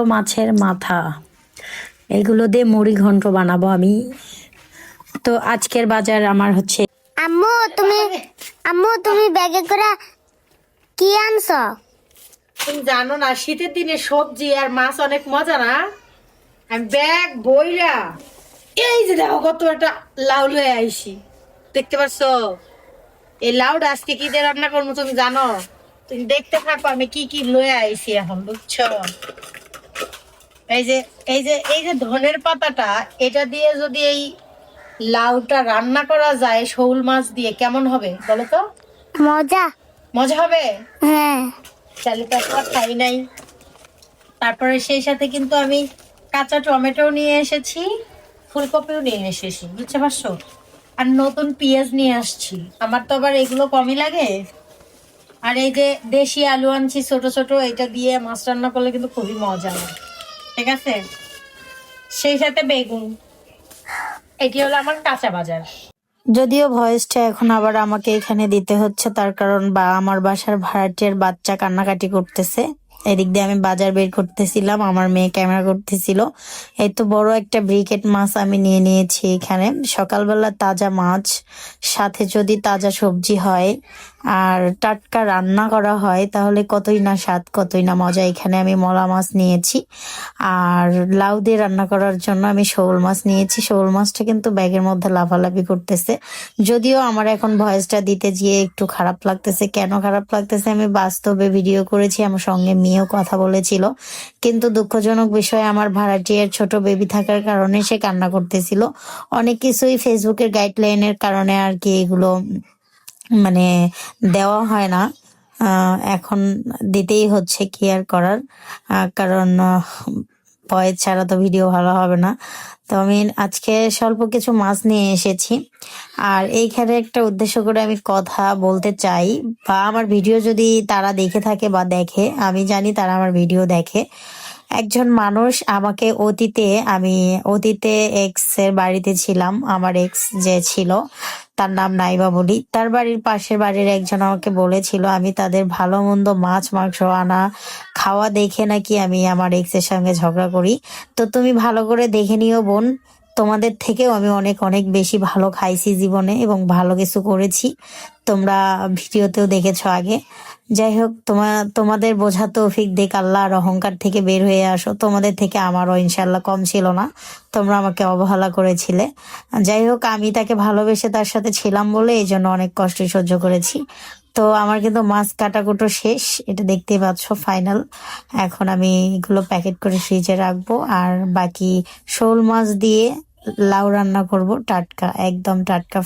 বড় মাছের মাথা। এগুলো দিয়ে মুড়ি ঘন্ট বানাবো আমি। তো আজকের বাজার আমার হচ্ছে আম্মু তুমি আম্মু তুমি ব্যাগে করে কি আনছো? তুমি জানো না শীতের দিনে সবজি আর মাছ অনেক মজা না? আমি ব্যাগ বইরা এই যে দেখো কত একটা লাউ লয়ে আইছি। দেখতে পাচ্ছ এই লাউটা আজকে কি দিয়ে রান্না করব তুমি জানো? তুমি দেখতে থাকো আমি কি কি লয়ে আইছি এখন বুঝছ? এই যে এই যে এই যে ধনের পাতাটা এটা দিয়ে যদি এই লাউটা রান্না করা যায় শোল মাছ দিয়ে কেমন হবে বলো তো? মজা। মজা হবে? হ্যাঁ। চালি তো একবার খাই নাই। তারপরে সেই সাথে কিন্তু আমি কাঁচা টমেটো নিয়ে এসেছি ফুলকপিও নিয়ে এসেছি বুঝতে পারছ? আর নতুন পেঁয়াজ নিয়ে আসছি। আমার তো আবার এগুলো কমই লাগে। আর এই যে দেশি আলু আনছি ছোট ছোট এটা দিয়ে মাছ রান্না করলে কিন্তু খুবই মজা হয়। ঠিক আছে? সেই সাথে বেগুন। এটি হলো আমার কাঁচা বাজার। যদিও ভয়েসটা এখন আবার আমাকে এখানে দিতে হচ্ছে, তার কারণ বা আমার বাসার ভাড়াটিয়ার বাচ্চা কান্নাকাটি করতেছে। এদিক দিয়ে আমি বাজার বের করতেছিলাম, আমার মেয়ে ক্যামেরা করতেছিল। এই তো বড় একটা ব্রিকেট মাছ আমি নিয়ে নিয়েছি এখানে। সকালবেলা তাজা মাছ, সাথে যদি তাজা সবজি হয় আর টাটকা রান্না করা হয়, তাহলে কতই না স্বাদ, কতই না মজা। এখানে আমি মলা মাছ নিয়েছি। আর লাউ দিয়ে রান্না করার জন্য আমি শোল মাছ নিয়েছি। শোল মাছটা কিন্তু ব্যাগের মধ্যে লাফালাফি করতেছে। যদিও আমার এখন ভয়েসটা দিতে গিয়ে একটু খারাপ লাগতেছে। কেন খারাপ লাগতেছে? আমি বাস্তবে ভিডিও করেছি, আমার সঙ্গে মেয়েও কথা বলেছিল। কিন্তু দুঃখজনক বিষয়ে, আমার ভাড়াটিয়ার ছোট বেবি থাকার কারণে সে কান্না করতেছিল। অনেক কিছুই ফেসবুকের গাইডলাইনের কারণে আর কি এগুলো মানে দেওয়া হয় না। এখন দিতেই হচ্ছে কি আর করার কারণ ভয়েস ছাড়া তো ভিডিও ভালো হবে না। তো আমি আজকে স্বল্প কিছু মাছ নিয়ে এসেছি। আর এইখানে একটা উদ্দেশ্য করে আমি কথা বলতে চাই। বা আমার ভিডিও যদি তারা দেখে থাকে বা দেখে, আমি জানি তারা আমার ভিডিও দেখে। একজন মানুষ আমাকে অতীতে, আমি অতীতে এক্সের বাড়িতে ছিলাম। আমার এক্স যে ছিল তার নাম নাইবা বলি। তার বাড়ির পাশের বাড়ির একজন আমাকে বলেছিল, আমি তাদের ভালো মন্দ মাছ, মাংস আনা, খাওয়া দেখে নাকি আমি আমার এক্সের সঙ্গে ঝগড়া করি। তো তুমি ভালো করে দেখে নিও বোন। তোমাদের থেকেও আমি অনেক অনেক বেশি ভালো খাইছি জীবনে এবং ভালো কিছু করেছি। তোমরা ভিডিওতেও দেখেছ আগে। যাই হোক তোমার তোমাদের বোঝা তৌফিক দেখ আল্লাহ আর অহংকার থেকে বের হয়ে আসো। তোমাদের থেকে আমারও ইনশাল্লাহ কম ছিল না। তোমরা আমাকে অবহেলা করেছিলে। যাই হোক, আমি তাকে ভালোবেসে তার সাথে ছিলাম বলে এই জন্য অনেক কষ্ট সহ্য করেছি। তো আমার কিন্তু মাছ কাটাকুটো শেষ, এটা দেখতেই পাচ্ছ ফাইনাল এখন আমি এগুলো প্যাকেট করে ফ্রিজে রাখব, আর বাকি শোল মাছ দিয়ে লাউ রান্না করব, টাটকা, একদম টাটকা